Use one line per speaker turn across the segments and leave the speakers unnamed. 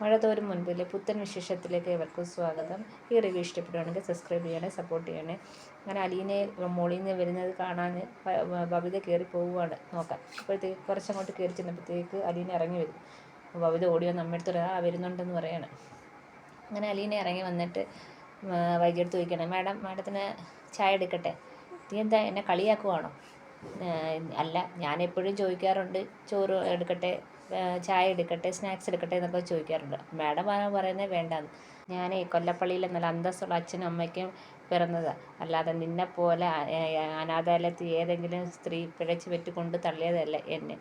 മഴത്തോരും മുൻപിലെ പുത്തൻ വിശേഷത്തിലേക്ക് ഏവർക്കും സ്വാഗതം. ഈ റിവ്യൂ ഇഷ്ടപ്പെടുകയാണെങ്കിൽ സബ്സ്ക്രൈബ് ചെയ്യണേ സപ്പോർട്ട് ചെയ്യണേ. അങ്ങനെ അലീനെ മോളിൽ നിന്ന് വരുന്നത് കാണാൻ ബബിത കയറി പോവുകയാണ് നോക്കാം. അപ്പോഴത്തേക്ക് കുറച്ചങ്ങോട്ട് കയറി ചെന്നപ്പോഴത്തേക്ക് അലീന ഇറങ്ങി വരും. ബബിത ഓടി വന്ന് അമ്മയടുത്ത് ആ വരുന്നുണ്ടെന്ന് പറയണം. അങ്ങനെ അലീന ഇറങ്ങി വന്നിട്ട് വൈകിയെടുത്ത് ചോദിക്കണം മാഡം മാഡത്തിന് ചായ എടുക്കട്ടെ? നീ എന്താ എന്നെ കളിയാക്കുവാണോ? അല്ല ഞാൻ എപ്പോഴും ചോദിക്കാറുണ്ട് ചോറ് എടുക്കട്ടെ? ചായ എടുക്കട്ടെ സ്നാക്സ് എടുക്കട്ടെ എന്നൊക്കെ ചോദിക്കാറുണ്ട്. മാഡം ആണോ പറയുന്നത് വേണ്ടാന്ന്. ഞാൻ കൊല്ലപ്പള്ളിയിലെ നല്ല അന്തസ്സുള്ള അച്ഛനും അമ്മയ്ക്കും പിറന്നതാണ് അല്ലാതെ നിന്നെ പോലെ അനാഥാലയത്തിൽ ഏതെങ്കിലും സ്ത്രീ പിഴച്ചു പറ്റി കൊണ്ട് തള്ളിയതല്ല എന്നെ?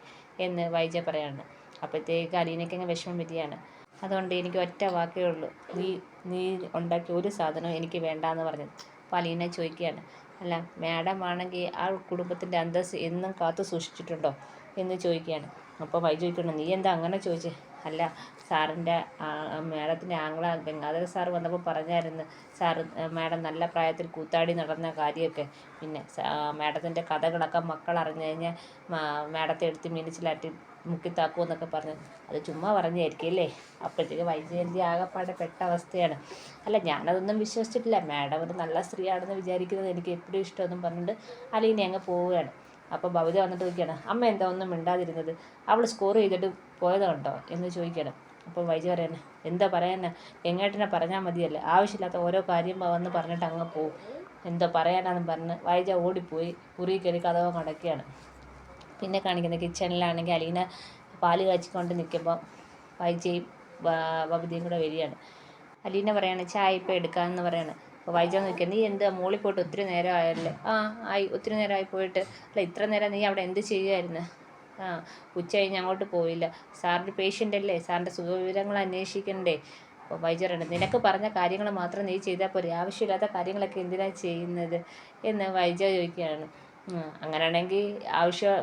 എന്ന് വൈജ പറയാണ്. അപ്പോഴത്തേക്ക് അലീനയ്ക്കങ്ങ് വിഷമം വരികയാണ് അതുകൊണ്ട് എനിക്ക് ഒറ്റ വാക്കേ ഉള്ളൂ. നീ നീ ഉണ്ടാക്കിയ ഒരു സാധനവും എനിക്ക് വേണ്ടാന്ന് പറഞ്ഞത്. അപ്പോൾ അലീന ചോദിക്കുകയാണ്. അല്ല മാഡം ആണെങ്കിൽ ആ കുടുംബത്തിന്റെ അന്തസ് എന്നും കാത്തു സൂക്ഷിച്ചിട്ടുണ്ടോ? എന്ന് ചോദിക്കുകയാണ്. അപ്പോൾ വൈ ചോദിക്കണം നീ എന്താ അങ്ങനെ ചോദിച്ചേ? അല്ല സാറിന്റെ മേഡത്തിന്റെ ആംഗ്ല ഗംഗാധര സാർ വന്നപ്പോൾ പറഞ്ഞായിരുന്നു സാർ മേഡം നല്ല പ്രായത്തിൽ കൂത്താടി നടന്ന കാര്യമൊക്കെ പിന്നെ മേഡത്തിന്റെ കഥകളൊക്കെ മക്കൾ അറിഞ്ഞു കഴിഞ്ഞാൽ മേഡത്തെ എടുത്ത് മീനിച്ചിലാട്ടി മുക്കിത്താക്കൂ എന്നൊക്കെ പറഞ്ഞു. അത് ചുമ്മാ പറഞ്ഞായിരിക്കും അല്ലേ? അപ്പോഴത്തേക്ക് വൈജയന്തി ആകെപ്പാടെ പെട്ട അവസ്ഥയാണ്. അല്ല ഞാനതൊന്നും വിശ്വസിച്ചിട്ടില്ല. മാഡം ഒരു നല്ല സ്ത്രീയാണെന്ന് വിചാരിക്കുന്നത് എനിക്ക് എപ്പോഴും ഇഷ്ടമെന്നും പറഞ്ഞിട്ട് അല്ലെങ്കിൽ അങ്ങ് പോവുകയാണ്. അപ്പോൾ ഭവിത വന്നിട്ട് ചോദിക്കുകയാണ് അമ്മ എന്താ ഒന്നും മിണ്ടാതിരുന്നത്? അവൾ സ്കോർ ചെയ്തിട്ട് പോയത് കണ്ടോ എന്ന് ചോദിക്കണം അപ്പോൾ വൈജ പറയണേ എന്താ പറയാനാ? എങ്ങോട്ടിനെ പറഞ്ഞാൽ മതിയല്ലേ? ആവശ്യമില്ലാത്ത ഓരോ കാര്യം വന്ന് പറഞ്ഞിട്ട് അങ്ങ് പോവും. എന്തോ പറയാനാന്ന് പറഞ്ഞ് വൈജ ഓടിപ്പോയി കുറി കയറി കഥവ് കടക്കുകയാണ് പിന്നെ കാണിക്കുന്നത് കിച്ചണിലാണെങ്കിൽ അലീന പാൽ കാച്ചിക്കൊണ്ട് നിൽക്കുമ്പോൾ വൈജയും ബബുദിയും കൂടെ വരികയാണ്. അലീന പറയാണ് ചായ ഇപ്പോൾ എടുക്കാമെന്ന് പറയാണ്. അപ്പോൾ വൈജ നിൽക്കുക നീ എന്താ മോളിൽ പോയിട്ട് ഒത്തിരി നേരം ആയല്ലേ ആ ആയി ഒത്തിരി നേരമായി പോയിട്ട്. അല്ല ഇത്ര നേരം നീ അവിടെ എന്ത് ചെയ്യുമായിരുന്നു ആ ഉച്ച കഴിഞ്ഞ് അങ്ങോട്ട് പോയില്ല. സാറിന്റെ പേഷ്യന്റ് അല്ലേ? സാറിന്റെ സുഖവിവരങ്ങൾ അന്വേഷിക്കണ്ടേ? അപ്പോൾ വൈജറുണ്ട് നിനക്ക് പറഞ്ഞ കാര്യങ്ങൾ മാത്രം നീ ചെയ്താൽ പോരെ. ആവശ്യമില്ലാത്ത കാര്യങ്ങളൊക്കെ എന്തിനാണ് ചെയ്യുന്നത്? എന്ന് വൈജ ചോദിക്കുകയാണ്. അങ്ങനെയാണെങ്കിൽ ആവശ്യം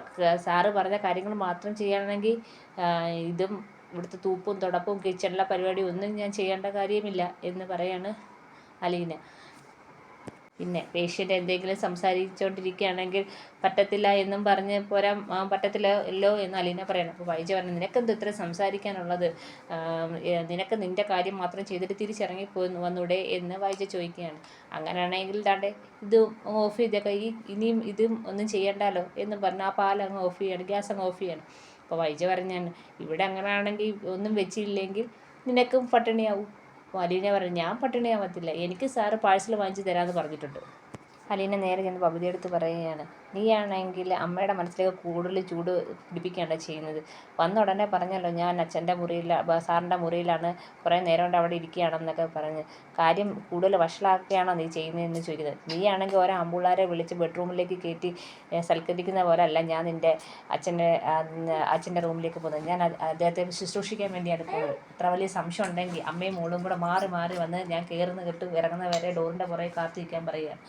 സാറ് പറഞ്ഞ കാര്യങ്ങൾ മാത്രം ചെയ്യുകയാണെങ്കിൽ ഇതും ഇവിടുത്തെ തൂപ്പും തുടപ്പും കിച്ചണിലെ പരിപാടി ഒന്നും ഞാൻ ചെയ്യേണ്ട കാര്യമില്ല എന്ന് പറയാണ് അലീന. പിന്നെ പേഷ്യന്റ് എന്തെങ്കിലും സംസാരിച്ചുകൊണ്ടിരിക്കുകയാണെങ്കിൽ പറ്റത്തില്ല എന്നും പറഞ്ഞ് പോരാ പറ്റത്തില്ലല്ലോ എന്ന് അലീന പറയണം. അപ്പോൾ വൈജ പറഞ്ഞു നിനക്കെന്ത് ഇത്ര സംസാരിക്കാനുള്ളത്? നിനക്ക് നിന്റെ കാര്യം മാത്രം ചെയ്തിട്ട് തിരിച്ചിറങ്ങി പോയി വന്നൂടെ? എന്ന് വൈജ ചോദിക്കുകയാണ്. അങ്ങനെയാണെങ്കിൽ താണ്ടെ ഇത് ഓഫ് ചെയ്തേക്ക ഈ ഇനിയും ഇത് ഒന്നും ചെയ്യണ്ടല്ലോ? എന്ന് പറഞ്ഞു ആ പാൽ അങ്ങ് ഓഫ് ചെയ്യാണ് ഗ്യാസ് അങ്ങ് ഓഫ് ചെയ്യാണ്. അപ്പോൾ വൈജ പറഞ്ഞാണ് ഇവിടെ അങ്ങനെയാണെങ്കിൽ ഒന്നും വെച്ചില്ലെങ്കിൽ നിനക്കും പട്ടിണിയാവും. അപ്പോൾ അലീന പറഞ്ഞു ഞാൻ പട്ടിണിയാവത്തില്ല എനിക്ക് സാറ് പാഴ്സൽ വാങ്ങിച്ച് തരാമെന്ന് പറഞ്ഞിട്ടുണ്ട്. അലീന നേരെ ചെന്ന് ബബിതയെടുത്ത് പറയുകയാണ് നീയാണെങ്കിൽ അമ്മയുടെ മനസ്സിലേക്ക് കൂടുതൽ ചൂട് പിടിപ്പിക്കുകയാണ് ചെയ്യുന്നത്. വന്ന ഉടനെ പറഞ്ഞല്ലോ ഞാൻ അച്ഛന്റെ മുറിയിൽ സാറിന്റെ മുറിയിലാണ് കുറേ നേരം കൊണ്ട് അവിടെ ഇരിക്കുകയാണെന്നൊക്കെ പറഞ്ഞ്. കാര്യം കൂടുതൽ വഷളാക്കുകയാണോ നീ ചെയ്യുന്നതെന്ന് ചോദിക്കുന്നത്. നീയാണെങ്കിൽ ഓരോ അമ്പുള്ളാരെ വിളിച്ച് ബെഡ്റൂമിലേക്ക് കയറ്റി സൽക്കരിക്കുന്ന പോലെ അല്ല ഞാൻ നിന്റെ അച്ഛന്റെ അച്ഛന്റെ റൂമിലേക്ക് പോകുന്നത്. ഞാൻ അദ്ദേഹത്തെ ശുശ്രൂഷിക്കാൻ വേണ്ടിയാണ് പോകുന്നത്. ഇത്ര വലിയ സംശയം ഉണ്ടെങ്കിൽ അമ്മയും മോളും കൂടെ മാറി മാറി വന്ന് ഞാൻ കയറുന്ന കെട്ട് ഇറങ്ങുന്ന വരെ ഡോറിന്റെ പുറകെ കാത്തിരിക്കാൻ പറയുകയാണ്.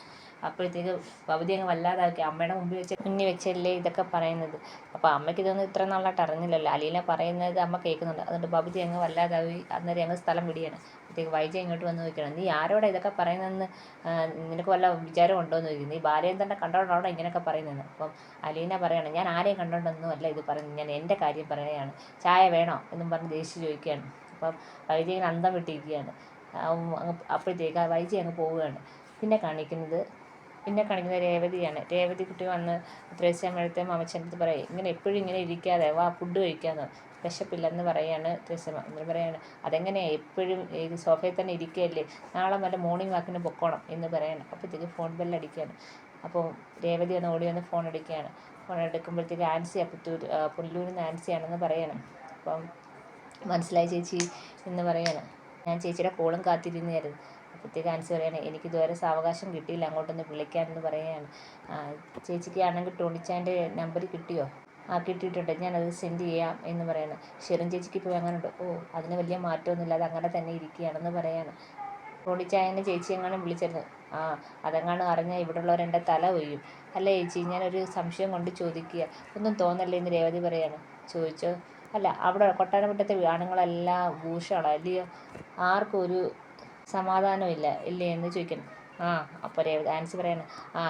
അപ്പോഴത്തേക്ക് ഭവതി അങ്ങ് വല്ലാതാക്കി. അമ്മയുടെ മുമ്പിൽ വെച്ച് മുന്നിൽ വെച്ചല്ലേ ഇതൊക്കെ പറയുന്നത്. അപ്പോൾ അമ്മയ്ക്ക് ഇതൊന്നും ഇത്ര നാളായിട്ട് അറിഞ്ഞില്ലല്ലോ. അലീന പറയുന്നത് അമ്മ കേൾക്കുന്നുണ്ട്. അതുകൊണ്ട് ഭവതി അങ്ങ് വല്ലാതായി. അന്നേരം ഞങ്ങൾ സ്ഥലം വിടിയാണ്. അപ്പോഴത്തേക്ക് വൈജ ഇങ്ങോട്ട് വന്ന് നോക്കണം നീ ആരോടാ ഇതൊക്കെ പറയുന്നതെന്ന്? നിനക്ക് വല്ല വിചാരം ഉണ്ടോ? എന്ന് ചോദിക്കുന്നു. നീ ബാലചന്ദ്രനെ കണ്ടോണ്ടാണോ ഇങ്ങനെയൊക്കെ പറയുന്നത് അപ്പം അലീന പറയണം ഞാൻ ആരെയും കണ്ടോണ്ടൊന്നും അല്ല ഇത് പറയുന്നത്. ഞാൻ എന്റെ കാര്യം പറയുകയാണ്. ചായ വേണോ? എന്നും പറഞ്ഞ് ദേഷ്യം ചോദിക്കുകയാണ്. അപ്പം വൈജ ഇങ്ങനെ അന്തം വിട്ടിരിക്കുകയാണ്. അപ്പോഴത്തേക്ക് ആ വൈജ അങ്ങ് പോവുകയാണ്. പിന്നെ കാണിക്കുന്നത് പിന്നെ കാണിക്കുന്നത് രേവതിയാണ്. രേവതി കുട്ടി വന്ന് ത്രേസ്യാമ്മടുത്ത് മാമച്ചനത്ത് പറയും ഇങ്ങനെ എപ്പോഴും ഇങ്ങനെ ഇരിക്കാതെ വാ ഫുഡ് കഴിക്കാന്ന് വിശപ്പില്ലെന്ന് പറയാണ് ത്രേസ്യമ്മ എന്നിട്ട് പറയാണ് അതെങ്ങനെയാണ് എപ്പോഴും ഈ സോഫയിൽ തന്നെ ഇരിക്കുകയല്ലേ നാളെ വല്ല മോർണിംഗ് വാക്കിന് പൊക്കോണം എന്ന് പറയണം. അപ്പോഴത്തേക്ക് ഫോൺ ബെല്ലടിക്കുകയാണ് അപ്പോൾ രേവതി ഒന്ന് ഓടി വന്ന് ഫോൺ അടിക്കുകയാണ് ഫോൺ എടുക്കുമ്പോഴത്തേക്ക് ആൻസി പുത്തൂർ പുല്ലൂരിൽ നിന്ന് ആൻസിയാണെന്ന് പറയണം. അപ്പം മനസ്സിലായി ചേച്ചി എന്ന് പറയാണ്. ഞാൻ ചേച്ചിയുടെ കോളും കാത്തിരുന്നായിരുന്നു. അപ്പോഴത്തേക്ക് ആൻസർ പറയാണ് എനിക്ക് ഇതുവരെ സാവകാശം കിട്ടിയില്ല അങ്ങോട്ടൊന്ന് വിളിക്കാനെന്ന് പറയുകയാണ്. ചേച്ചിക്ക് ആണെങ്കിൽ ടോണിച്ചാന്റെ നമ്പർ കിട്ടിയോ? ആ കിട്ടിയിട്ടുണ്ട് ഞാനത് സെൻഡ് ചെയ്യാം എന്ന് പറയാണ് ഷെറിൻ ചേച്ചിക്ക് ഇപ്പോൾ അങ്ങനെ ഉണ്ട് ഓ അതിന് വലിയ മാറ്റമൊന്നുമില്ല അത് അങ്ങനെ തന്നെ ഇരിക്കുകയാണെന്ന് പറയാണ് ടോണിച്ചായനെ ചേച്ചി എങ്ങാനും വിളിച്ചിരുന്നു. ആ അതെങ്ങാനും അറിഞ്ഞാൽ ഇവിടെയുള്ളവർ എന്റെ തല ഒയ്യും അല്ല ചേച്ചി ഞാനൊരു സംശയം കൊണ്ട് ചോദിക്കുക. ഒന്നും തോന്നല്ലേ? എന്ന് രേവതി പറയാണ് ചോദിച്ചോ. അല്ല അവിടെ കൊട്ടാരമുട്ടത്തെ ആണുങ്ങളെല്ലാം ഭൂഷമാണ് അല്ലയോ? ആർക്കും ഒരു സമാധാനമില്ല ഇല്ലേ എന്ന് ചോദിക്കണം. ആ അപ്പോൾ രേവതി ആൻസി പറയാണ് ആ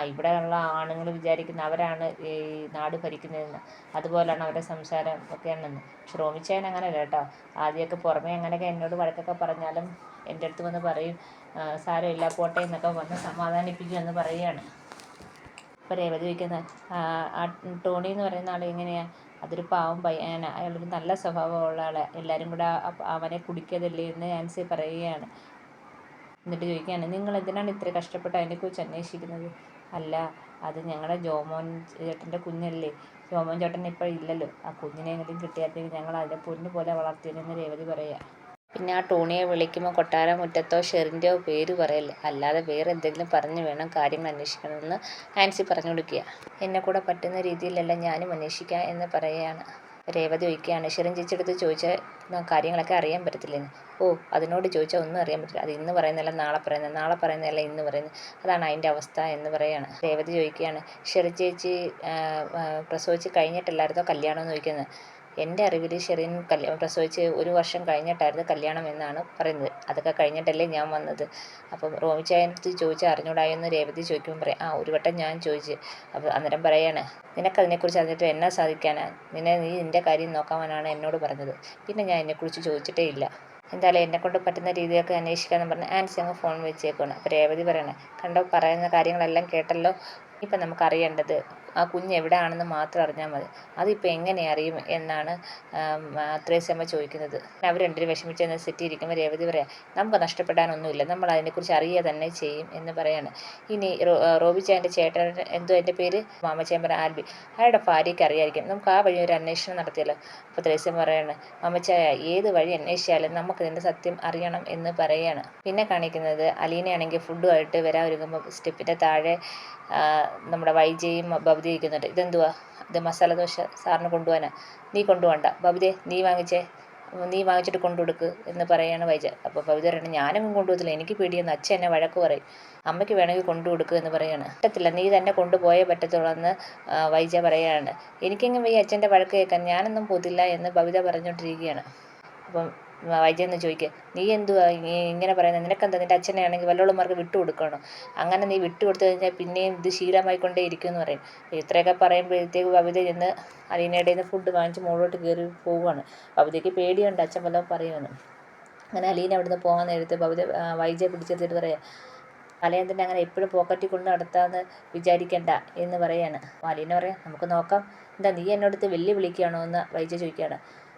ഉള്ള ആണുങ്ങൾ വിചാരിക്കുന്ന അവരാണ് ഈ നാട് ഭരിക്കുന്നതെന്ന്. അതുപോലെയാണ് അവരുടെ സംസാരം ഒക്കെയാണെന്ന്. പക്ഷെ അങ്ങനെ കേട്ടോ. ആദ്യമൊക്കെ പുറമേ അങ്ങനെയൊക്കെ എന്നോട് വഴക്കൊക്കെ പറഞ്ഞാലും എന്റെ അടുത്ത് വന്ന് പറയും "ആ, സാരമില്ല പോട്ടെ എന്നൊക്കെ വന്ന് സമാധാനിപ്പിക്കും എന്ന് പറയുകയാണ്. അപ്പോൾ രേവതി വയ്ക്കുന്ന ടോണി എന്ന് പറയുന്ന ആൾ എങ്ങനെയാണ് അതൊരു പാവം പയ്യന അയാളൊരു നല്ല സ്വഭാവമുള്ള ആളാണ് എല്ലാവരും കൂടെ അവനെ കുടിക്കതല്ലേ എന്ന് ആൻസി പറയുകയാണ്. എന്നിട്ട് ചോദിക്കുകയാണ് നിങ്ങൾ എന്തിനാണ് ഇത്ര കഷ്ടപ്പെട്ട് അതിനെക്കുറിച്ച് അന്വേഷിക്കുന്നത്? അല്ല അത് ഞങ്ങളുടെ ജോമോൻ ചേട്ടന്റെ കുഞ്ഞല്ലേ. ജോമോൻ ചേട്ടൻ ഇപ്പോൾ ഇല്ലല്ലോ. ആ കുഞ്ഞിനെ എങ്കിലും കിട്ടിയായിരുന്നെങ്കിൽ ഞങ്ങൾ അതിനെ പൊന്നു പോലെ വളർത്തിയെന്ന് രേവതി പറയുക പിന്നെ ആ ടോണിയെ വിളിക്കുമ്പോൾ കൊട്ടാര മുറ്റത്തോ ഷെറിന്റെയോ പേര് പറയല്ലേ. അല്ലാതെ വേറെ എന്തെങ്കിലും പറഞ്ഞു വേണം കാര്യങ്ങൾ അന്വേഷിക്കണമെന്ന് ആൻസി പറഞ്ഞു കൊടുക്കുക എന്നെ കൂടെ പറ്റുന്ന രീതിയിലല്ല ഞാനും അന്വേഷിക്കുക എന്ന് പറയുകയാണ് രേവതി ഒഴിക്കുകയാണ് ഷെറിൻ ചേച്ചിയെടുത്ത് ചോദിച്ച കാര്യങ്ങളൊക്കെ അറിയാൻ പറ്റത്തില്ലെന്ന്? ഓ അതിനോട് ചോദിച്ചാൽ ഒന്നും അറിയാൻ പറ്റില്ല അത് ഇന്ന് പറയുന്നതല്ല നാളെ പറയുന്നത് നാളെ പറയുന്നതല്ല ഇന്ന് പറയുന്നത്. അതാണ് അതിന്റെ അവസ്ഥ എന്ന് പറയുകയാണ്. രേവതി ചോദിക്കുകയാണ് ഷെറിൻ ചേച്ചി പ്രസവിച്ച് കഴിഞ്ഞിട്ടല്ലായിരുന്നോ കല്യാണം എന്ന് ചോദിക്കുന്നത്? എന്റെ അറിവിൽ ഷെറിൻ കല്യാണം പ്രസവിച്ച് ഒരു വർഷം കഴിഞ്ഞിട്ടായിരുന്നു കല്യാണം എന്നാണ് പറയുന്നത്. അതൊക്കെ കഴിഞ്ഞിട്ടല്ലേ ഞാൻ വന്നത്. അപ്പം റോമിച്ചായനടുത്ത് ചോദിച്ചാൽ അറിഞ്ഞൂടായെന്ന് രേവതി ചോദിക്കുമ്പോൾ പറയും ആ ഒരു വട്ടം ഞാൻ ചോദിച്ച്. അപ്പോൾ അന്നേരം പറയാണ് നിനക്കതിനെക്കുറിച്ച് അറിഞ്ഞിട്ട് എന്നാ സാധിക്കാനാ? നിന്നെ നീ നിന്റെ കാര്യം നോക്കാമെന്നാണ് എന്നോട് പറഞ്ഞത്. പിന്നെ ഞാൻ എന്നെക്കുറിച്ച് ചോദിച്ചിട്ടേ ഇല്ല. എന്തായാലും എന്നെക്കൊണ്ട് പറ്റുന്ന രീതിയൊക്കെ അന്വേഷിക്കാമെന്ന് പറഞ്ഞ് ആൻസി അങ്ങ് ഫോൺ വെച്ചേക്കാണ് അപ്പോൾ രേവതി പറയണേ കണ്ടോ പറയുന്ന കാര്യങ്ങളെല്ലാം കേട്ടല്ലോ? ഇപ്പം നമുക്കറിയേണ്ടത് ആ കുഞ്ഞ് എവിടെയാണെന്ന് മാത്രം അറിഞ്ഞാൽ മതി. അതിപ്പോൾ എങ്ങനെ അറിയും എന്നാണ് ത്രേസ്യമ്മ ചോദിക്കുന്നത്. അവർ രണ്ടുപേരും വിഷമിച്ചെന്ന് സെറ്റ് ഇരിക്കുമ്പോൾ രേവതി പറയാം നമുക്ക് നഷ്ടപ്പെടാനൊന്നുമില്ല. നമ്മൾ അതിനെക്കുറിച്ച് അറിയുക തന്നെ ചെയ്യും എന്ന് പറയാണ്. ഇനി റോബിച്ചാന്റെ ചേട്ടൻ എന്തോ എന്റെ പേര്? മാമച്ചേമ്പറ ആൽബി അയാളുടെ ഭാര്യയ്ക്ക് അറിയായിരിക്കും. നമുക്ക് ആ വഴി ഒരു അന്വേഷണം നടത്തിയല്ലോ. അപ്പോൾ ത്രേസ്യം പറയാണ് മാമച്ചായ ഏത് വഴി അന്വേഷിച്ചാലും നമുക്ക് ഇതിന്റെ സത്യം അറിയണം എന്ന് പറയുകയാണ് പിന്നെ കാണിക്കുന്നത് അലീനയാണെങ്കിൽ ഫുഡുമായിട്ട് വരാൻ ഒരുങ്ങുമ്പോൾ സ്റ്റെപ്പിന്റെ താഴെ നമ്മുടെ വൈജയും ബബിത ഇരിക്കുന്നുണ്ട് ഇതെന്തുവാ? ഇത് മസാല ദോശ സാറിന് കൊണ്ടുപോകാനാ? നീ കൊണ്ടുപോകണ്ട. ബബിതേ നീ വാങ്ങിച്ചേ. നീ വാങ്ങിച്ചിട്ട് കൊണ്ടുകൊടുക്ക് എന്ന് പറയാണ് വൈജ. അപ്പോൾ ബബിത പറയണം ഞാനൊന്നും കൊണ്ടുപോകത്തില്ല. എനിക്ക് പേടിയെന്ന് അച്ഛൻ എന്നെ വഴക്ക് പറയും. അമ്മയ്ക്ക് വേണമെങ്കിൽ കൊണ്ടുകൊടുക്കുക എന്ന് പറയാണ്. പറ്റത്തില്ല. നീ തന്നെ കൊണ്ടുപോയേ പറ്റത്തുള്ളൂ എന്ന് വൈജ പറയാണ്. എനിക്കെങ്ങും ഈ അച്ഛന്റെ വഴക്ക് കേൾക്കാൻ ഞാനൊന്നും പോതില്ല എന്ന് ബബിത പറഞ്ഞുകൊണ്ടിരിക്കുകയാണ്. അപ്പം വൈദ്യെന്ന് ചോദിക്കുക നീ എന്തുവാ? നീ ഇങ്ങനെ പറയുന്നത് നിനക്കെന്താ? നിന്റെ അച്ഛനെ ആണെങ്കിൽ വിട്ടു കൊടുക്കണോ അങ്ങനെ നീ വിട്ടു കൊടുത്തു കഴിഞ്ഞാൽ പിന്നെയും ഇത് ശീലമായിക്കൊണ്ടേ ഇരിക്കും എന്ന് പറയും. ഇത്രയൊക്കെ പറയുമ്പോഴത്തേക്ക് കവിത ചെന്ന് അലീനയുടെ നിന്ന് ഫുഡ് വാങ്ങിച്ച് മുകളിലോട്ട് കയറി പോവുകയാണ്. കവിതയ്ക്ക് പേടിയുണ്ട്. അച്ഛൻ വല്ലതും പറയുമെന്ന്. അങ്ങനെ അലീന അവിടുന്ന് പോകാൻ നേരത്ത് കവിത വൈജയെ പിടിച്ചെടുത്തിട്ട് പറയാം അലയന്തിന്റെ അങ്ങനെ എപ്പോഴും പോക്കറ്റിൽ കൊണ്ട് നടത്താമെന്ന് വിചാരിക്കേണ്ട എന്ന് പറയാണ്. അലീന പറയാം നമുക്ക് നോക്കാം. എന്താ നീ എന്നോടത്ത് വെല്ലു വിളിക്കുകയാണോ എന്ന് വൈജ ചോദിക്കുകയാണ്.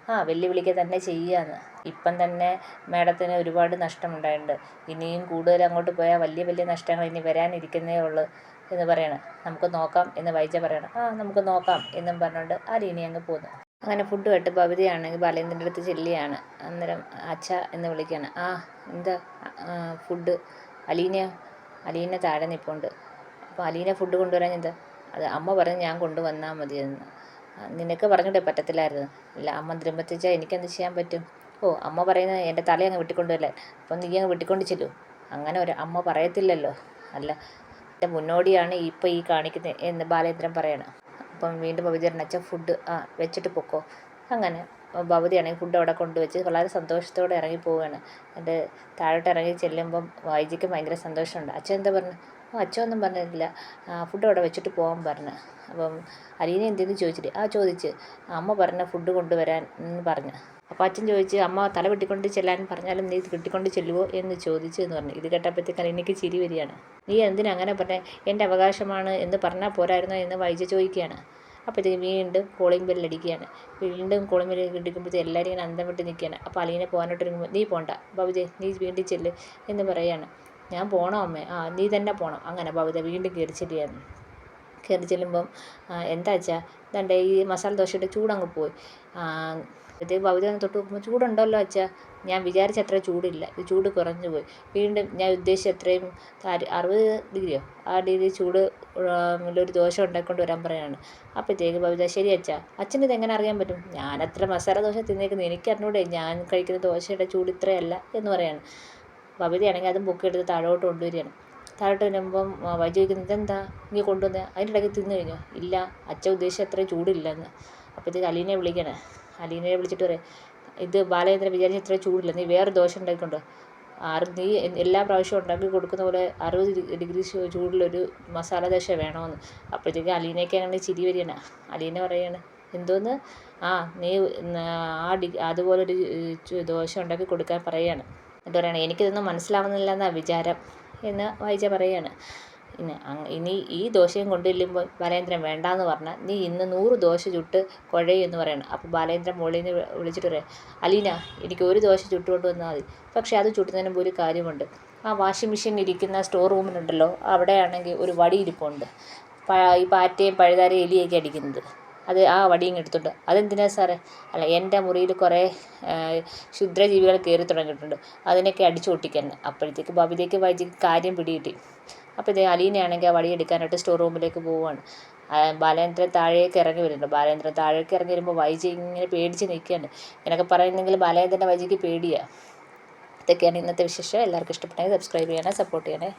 ആ വെല്ലുവിളിക്കുക തന്നെ ചെയ്യാന്ന്. ഇപ്പം തന്നെ മാഡത്തിന് ഒരുപാട് നഷ്ടമുണ്ടായിട്ടുണ്ട്. ഇനിയും കൂടുതൽ അങ്ങോട്ട് പോയാൽ വലിയ വലിയ നഷ്ടങ്ങൾ ഇനി വരാനിരിക്കുന്നേ ഉള്ളൂ എന്ന് പറയണം. നമുക്ക് നോക്കാം എന്ന് വൈജ പറയണം. ആ നമുക്ക് നോക്കാം എന്നും പറഞ്ഞുകൊണ്ട് ആ രീതി അങ്ങ് പോകുന്നു അങ്ങനെ ഫുഡ് കേട്ട് പവിതയാണെങ്കിൽ ബാലേന്ദ്രന്റെ അടുത്ത് ചെല്ലിയാണ്. അന്നേരം അച്ഛ എന്ന് വിളിക്കുകയാണ്. ആ എന്താ ഫുഡ്? അലീന അലീന താഴെ നിൽപ്പുണ്ട് അപ്പോൾ അലീന ഫുഡ് കൊണ്ടുവരാൻ എന്താ? അത് അമ്മ പറഞ്ഞ് ഞാൻ കൊണ്ടുവന്നാൽ മതിയെന്ന്. നിനക്ക് പറഞ്ഞൂടെ പറ്റത്തില്ലായിരുന്നു. ഇല്ല അമ്മ നിർബന്ധിച്ചാൽ എനിക്കെന്ത് ചെയ്യാൻ പറ്റും? ഓ അമ്മ പറയുന്നത് എന്റെ തല അങ്ങ് വെട്ടിക്കൊണ്ടുവല്ലേ അപ്പം നീ അങ്ങ് വെട്ടിക്കൊണ്ട് ചെല്ലു. അങ്ങനെ ഒരു അമ്മ പറയത്തില്ലല്ലോ. അല്ല എന്റെ മുന്നോടിയാണ് ഇപ്പോൾ ഈ കാണിക്കുന്നത് എന്ന് ബാലേന്ദ്രൻ പറയണം. അപ്പം വീണ്ടും ഭവിതരൻ അച്ഛൻ ഫുഡ് ആ വെച്ചിട്ട് പൊക്കോ. അങ്ങനെ ഭവതിയാണെങ്കിൽ ഫുഡ് അവിടെ കൊണ്ടുവച്ച് വളരെ സന്തോഷത്തോടെ ഇറങ്ങി പോവുകയാണ് എന്നിട്ട് താഴോട്ട് ഇറങ്ങി ചെല്ലുമ്പം വൈജിക്ക് ഭയങ്കര സന്തോഷമുണ്ട്. അച്ഛൻ എന്താ പറഞ്ഞു? അച്ഛൻ ഒന്നും പറഞ്ഞിട്ടില്ല ഫുഡ് അവിടെ വെച്ചിട്ട് പോകാൻ പറഞ്ഞു. അപ്പം അലീന എന്തെന്ന് ചോദിച്ചിട്ട് ആ ചോദിച്ച് അമ്മ പറഞ്ഞ ഫുഡ് കൊണ്ടുവരാൻ എന്ന് പറഞ്ഞു. അപ്പോൾ അച്ഛൻ ചോദിച്ച് അമ്മ തല വെട്ടിക്കൊണ്ട് ചെല്ലാൻ പറഞ്ഞാലും നീ കിട്ടിക്കൊണ്ട് ചെല്ലുവോ എന്ന് ചോദിച്ചു എന്ന് പറഞ്ഞു. ഇത് കേട്ടപ്പോഴത്തേക്ക് അലീനയ്ക്ക് ചിരി വരികയാണ്. നീ എന്തിനാ അങ്ങനെ പറഞ്ഞേ? എന്റെ അവകാശമാണ് എന്ന് പറഞ്ഞാൽ പോരായിരുന്നോ എന്ന് വൈജ ചോദിക്കുകയാണ്. അപ്പോഴത്തേക്ക് വീണ്ടും കോളിംഗ് ബെല്ലടിക്കുകയാണ് വീണ്ടും കോളിംഗ് ബെല്ല് കിട്ടിക്കുമ്പോഴത്തേക്ക് എല്ലാവരും ഇങ്ങനെ അന്തം വിട്ട് നിൽക്കുകയാണ്. അപ്പോൾ അലീനെ പോകാനോട്ട് നീ പോണ്ട. ബാബുജെ നീ വീണ്ടും ചെല്ല് എന്ന് പറയുകയാണ്. ഞാൻ പോണോ അമ്മേ. ആ നീ തന്നെ പോണം. അങ്ങനെ ബബിത വീണ്ടും കയറി ചെല്ലുകയാണ് കയറി ചെല്ലുമ്പം എന്താ വെച്ചാൽ ഇതാണ്ട് ഈ മസാല ദോശയുടെ ചൂടങ്ങ് പോയി. ഇത് ഭവിത തൊട്ട് നോക്കുമ്പോൾ ചൂടുണ്ടല്ലോ അച്ഛാ. ഞാൻ വിചാരിച്ച അത്ര ചൂടില്ല. ഇത് ചൂട് കുറഞ്ഞു പോയി. വീണ്ടും ഞാൻ ഉദ്ദേശിച്ച അത്രയും താരി അറുപത് ഡിഗ്രിയോ? ആ ഡിഗ്രി ചൂട് ഒരു ദോശ ഉണ്ടാക്കിക്കൊണ്ട് വരാൻ പറയാണ്. അപ്പോഴത്തേക്ക് ഭവിത ശരി അച്ഛാ. അച്ഛന് എങ്ങനെ അറിയാൻ പറ്റും? ഞാൻ അത്ര മസാല ദോശ തിന്നേക്കുന്നത് എനിക്ക് അറിഞ്ഞൂടെ ഞാൻ കഴിക്കുന്ന ദോശയുടെ ചൂട് ഇത്രയല്ല എന്ന് പറയാണ്. ബബിതയാണെങ്കിൽ അതും പൊക്കിയെടുത്ത് താഴോട്ട് കൊണ്ടുവരികയാണ്. താഴോട്ട് വരുമ്പം വൈദ്യു ചോദിക്കുന്നത് ഇതെന്താ? നീ കൊണ്ടുവന്നത് അതിന്റെ ഇടയ്ക്ക് തിന്നു കഴിഞ്ഞോ? ഇല്ല. അച്ഛൻ ഉദ്ദേശിച്ച അത്ര ചൂടില്ലെന്ന്. അപ്പോഴത്തേക്ക് അലീനെ വിളിക്കണേ അലീനയെ വിളിച്ചിട്ട് പറയും ഇത് ബാലചന്ദ്രൻ വിചാരിച്ച ഇത്ര ചൂടില്ല. നീ വേറെ ദോശ ഉണ്ടാക്കിക്കൊണ്ടോ? ആറ് നീ എല്ലാ പ്രാവശ്യവും ഉണ്ടാക്കി കൊടുക്കുന്ന പോലെ അറുപത് ഡിഗ്രി ചൂടിലൊരു മസാല ദോശ വേണമെന്ന് അപ്പോഴത്തേക്ക് അലീനയ്ക്ക് അങ്ങനെ ചിരി വരികയാണ്. അലീന പറയാണ് എന്തോന്ന്? ആ നീ ആ ഡി അതുപോലൊരു ദോശ ഉണ്ടാക്കി കൊടുക്കാൻ പറയുകയാണ്. എന്നിട്ട് പറയണം എനിക്കിതൊന്നും മനസ്സിലാവുന്നില്ല എന്നാണ് വിചാരം എന്ന് വായിച്ച പറയുകയാണ് പിന്നെ ഇനി ഈ ദോശയും കൊണ്ട് ചെല്ലുമ്പോൾ ബാലേന്ദ്രൻ വേണ്ടാന്ന് പറഞ്ഞാൽ നീ ഇന്ന് നൂറ് ദോശ ചുട്ട് കുഴയെന്ന് പറയണം. അപ്പോൾ ബാലേന്ദ്രൻ മുകളിൽ നിന്ന് വിളിച്ചിട്ട് പറയാം അലീന എനിക്ക് ഒരു ദോശ ചുട്ടുകൊണ്ട് വന്നാൽ മതി. പക്ഷേ അത് ചുട്ടുന്നതിന് ഒരു കാര്യമുണ്ട്. ആ വാഷിംഗ് മെഷീൻ ഇരിക്കുന്ന സ്റ്റോർ റൂമിലുണ്ടല്ലോ അവിടെയാണെങ്കിൽ ഒരു വടി ഇരിപ്പുണ്ട് ഈ പാറ്റയും പഴുതാരയും എലിയൊക്കെ അടിക്കുന്നത്. അത് ആ വടി ഇങ്ങ് എടുത്തുണ്ട് അതെന്തിനാ സാറേ? അല്ല എന്റെ മുറിയിൽ കുറേ ക്ഷുദ്രജീവികൾ കയറി തുടങ്ങിയിട്ടുണ്ട്. അതിനൊക്കെ അടിച്ചു പൊട്ടിക്കാൻ. അപ്പോഴത്തേക്ക് ബബിതയ്ക്ക് വൈദ്യക്ക് കാര്യം പിടികിട്ടി. അപ്പോൾ ഇതേ അലീനയാണെങ്കിൽ ആ വടി എടുക്കാനായിട്ട് സ്റ്റോർ റൂമിലേക്ക് പോവുകയാണ്. ബാലേന്ദ്രൻ താഴേക്ക് ഇറങ്ങി വരുന്നുണ്ട്. ബാലേന്ദ്രൻ താഴേക്ക് ഇറങ്ങി വരുമ്പോൾ വൈജി ഇങ്ങനെ പേടിച്ച് നിൽക്കുകയാണ്. എന്നൊക്കെ പറയുന്നെങ്കിൽ ബാലേന്ദ്രന്റെ വൈജിക്ക് പേടിയാണ് ഇതൊക്കെയാണ് ഇന്നത്തെ വിശേഷം. എല്ലാവർക്കും ഇഷ്ടപ്പെട്ടെങ്കിൽ സബ്സ്ക്രൈബ് ചെയ്യണേ സപ്പോർട്ട് ചെയ്യണേ.